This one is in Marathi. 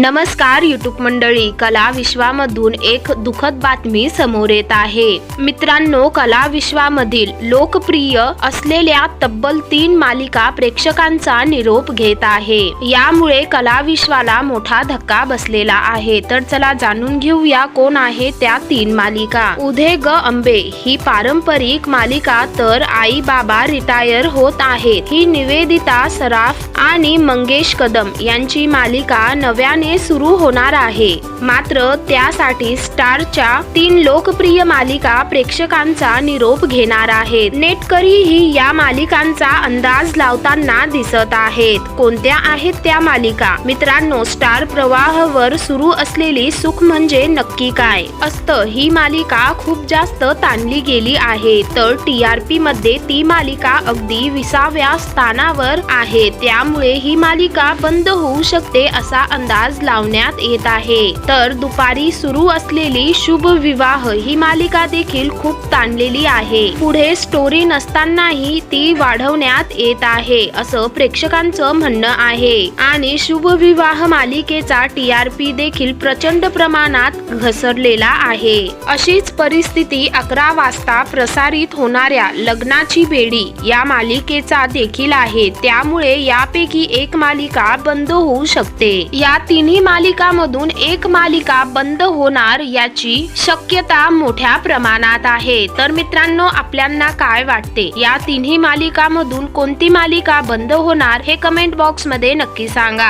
नमस्कार युट्यूब मंडळी. कला विश्वामधून एक दुःखद बातमी समोर येत आहे. मित्रांनो कला विश्वामधील लोकप्रिय असलेल्या तब्बल तीन मालिका प्रेक्षकांचा निरोप घेत आहे. यामुळे कला विश्वाला मोठा धक्का बसलेला आहे. तर चला जाणून घेऊया कोण आहे त्या तीन मालिका. उधे ग. अंबे ही पारंपरिक मालिका तर आई बाबा रिटायर होत आहेत. ही निवेदिता सराफ आणि मंगेश कदम यांची मालिका नव्याने सुरू होणार आहे. मात्र त्यासाठी स्टारच्या तीन लोकप्रिय मालिका प्रेक्षकांचा निरोप घेणार आहेत. नेटकरीही या मालिकांचा अंदाज लावताना दिसत आहेत. कोणत्या आहेत त्या मालिका? मित्रांनो स्टार प्रवाहवर सुरू असलेली सुख म्हणजे नक्की काय? असतं ही मालिका खूप जास्त ताणली गेली आहे. तर टी आर पी मध्ये ती मालिका अगदी विसाव्या स्थानावर आहे. त्यामुळे ही मालिका बंद होऊ शकते असा अंदाज लावण्यात येत आहे. तर दुपारी सुरू असलेली शुभ विवाह ही मालिका देखील खूप ताणलेली आहे. पुढे स्टोरी नसतानाही ती वाढवण्यात येत आहे असं प्रेक्षकांचं म्हणणं आहे. आणि शुभ विवाह मालिकेचा टी आर पी देखील प्रचंड प्रमाणात घसरलेला आहे. अशीच परिस्थिती अकरा वाजता प्रसारित होणाऱ्या लग्नाची बेडी या मालिकेचा देखील आहे. त्यामुळे यापैकी एक मालिका बंद होऊ शकते. या तिन्ही मालिकामधून एक मालिका बंद होणार याची शक्यता मोठ्या प्रमाणात आहे. तर मित्रांनो आपल्यांना काय वाटते? या तिन्ही मालिकामधून कोणती मालिका बंद होणार हे कमेंट बॉक्समध्ये नक्की सांगा.